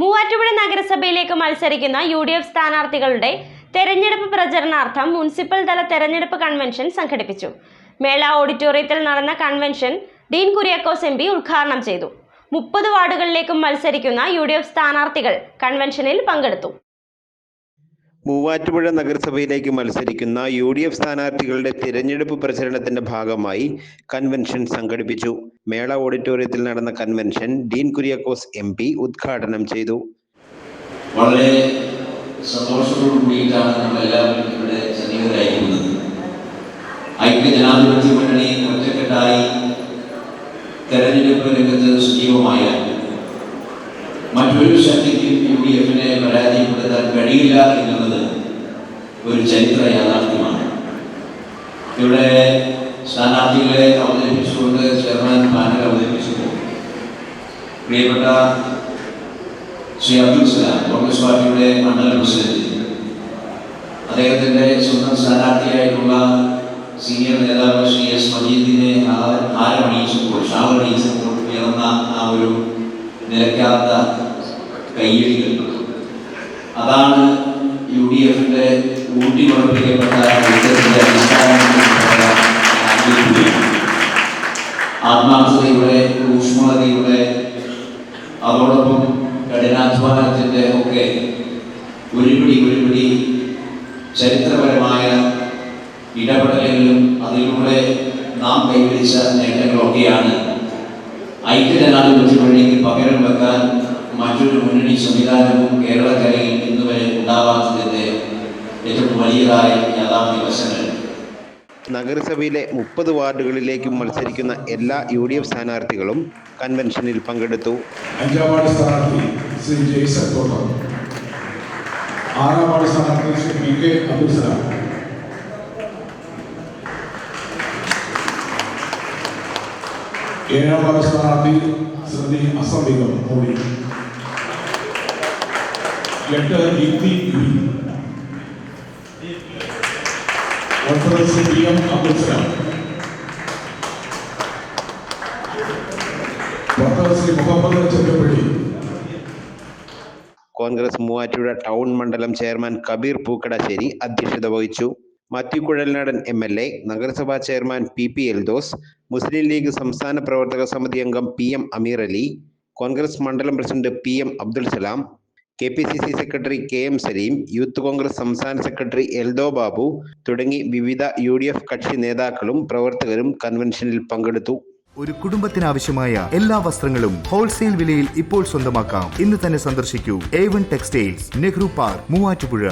മൂവാറ്റുപുഴ നഗരസഭയിലേക്ക് മത്സരിക്കുന്ന U D F സ്ഥാനാർത്ഥികളുടെ തെരഞ്ഞെടുപ്പ് പ്രചരണാർത്ഥം മുനിസിപ്പൽ തല തെരഞ്ഞെടുപ്പ് കൺവെൻഷൻ സംഘടിപ്പിച്ചു. മേള ഓഡിറ്റോറിയത്തിൽ നടന്ന convention Dean Kuriakose M P ഉദ്ഘാടനം ചെയ്തു. മുപ്പത് വാർഡുകളിലേക്കും മത്സരിക്കുന്ന യു ഡി എഫ് സ്ഥാനാർത്ഥികൾ കൺവെൻഷനിൽ പങ്കെടുത്തു. മൂവാറ്റുപുഴ നഗരസഭയിലേക്ക് മത്സരിക്കുന്ന യു ഡി എഫ് സ്ഥാനാർത്ഥികളുടെ തിരഞ്ഞെടുപ്പ് പ്രചരണത്തിന്റെ ഭാഗമായി കൺവെൻഷൻ സംഘടിപ്പിച്ചു. മേള ഓഡിറ്റോറിയത്തിൽ നടന്ന convention Dean Kuriakose M P ഉദ്ഘാടനം ചെയ്തു. വളരെ ഇവിടെ ഐക്യ ജനാധിപത്യ മറ്റൊരു ശക്തിക്കും യു ഡി എഫിനെ പരാജയപ്പെടുത്താൻ കഴിയില്ല എന്നുള്ളത് ഒരു ചരിത്ര യാഥാർത്ഥ്യമാണ്. ഇവിടെ സ്ഥാനാർത്ഥികളെ അവതരിപ്പിച്ചുകൊണ്ട് ചെയർമാൻ പാനൽ അവതരിപ്പിച്ചപ്പോൾ പ്രിയപ്പെട്ട ശ്രീ അബ്ദുൽ സലാം കോൺഗ്രസ് പാർട്ടിയുടെ മണ്ഡലം പ്രസിഡന്റ്. അദ്ദേഹത്തിന്റെ സ്വന്തം സ്ഥാനാർത്ഥിയായിട്ടുള്ള സീനിയർ നേതാവ് ശ്രീ എസ് മജീദിനെ ആരണിയിച്ചപ്പോൾ ഷാവണിയിച്ചപ്പോൾ ഉയർന്ന ആ ഒരു നിലയ്ക്കാത്ത കയ്യടികൾ. അതാണ് യു ഡി എഫിന്റെ ഊട്ടിയുറപ്പിക്കപ്പെട്ട ഊഷ്മളതയുടെ അതോടൊപ്പം കഠിനാധ്വാനത്തിന്റെ ഒക്കെ ഒരുപിടി ഒരുപിടി ചരിത്രപരമായ ഇടപെടലുകളും അതിലൂടെ നാം കൈവരിച്ച നേട്ടങ്ങളൊക്കെയാണ്. ഐക്യജനാധിപത്യ വഴിക്ക് പകരം വെക്കാൻ മറ്റൊരു മുന്നണി സംവിധാനവും കേരളക്കരയിൽ ഇന്നുവരെ ഉണ്ടാവാത്തതിന്റെ ഏറ്റവും വലിയതായ യാഥാർത്ഥ്യ വശങ്ങൾ. നഗരസഭയിലെ മുപ്പത് വാർഡുകളിലേക്കും മത്സരിക്കുന്ന എല്ലാ യു ഡി എഫ് സ്ഥാനാർത്ഥികളും കൺവെൻഷനിൽ പങ്കെടുത്തു. അഞ്ചാം വാർഡ് സ്ഥാനാർത്ഥി ശ്രീ ജെയ്സൺ തോട്ടം ആറാം വാർഡ് സ്ഥാനാർത്ഥി ശ്രീ പി കെ അബ്ദുൽ ഏഴാം വാർഡ് സ്ഥാനാർത്ഥി ശ്രീ അസംബികം മോഡി എട്ട് യുവി കോൺഗ്രസ് മൂവാറ്റുപുഴ ടൗൺ മണ്ഡലം ചെയർമാൻ കബീർ പൂക്കടശ്ശേരി അധ്യക്ഷത വഹിച്ചു. Mathew Kuzhalnadan M L A നഗരസഭാ chairman P P Eldhose Muslim League സംസ്ഥാന പ്രവർത്തക സമിതി അംഗം പി എം അമീർ അലി കോൺഗ്രസ് മണ്ഡലം president P M Abdul Salam K P C C secretary K M Saleem youth Congress സംസ്ഥാന സെക്രട്ടറി എൽദോ ബാബു തുടങ്ങി വിവിധ യു ഡി എഫ് കക്ഷി നേതാക്കളും പ്രവർത്തകരും കൺവെൻഷനിൽ പങ്കെടുത്തു. ഒരു കുടുംബത്തിനാവശ്യമായ എല്ലാ വസ്ത്രങ്ങളും ഹോൾസെയിൽ വിലയിൽ ഇപ്പോൾ സ്വന്തമാക്കാം. ഇന്ന് തന്നെ സന്ദർശിക്കൂ. A one textiles Nehru park Muvattupuzha.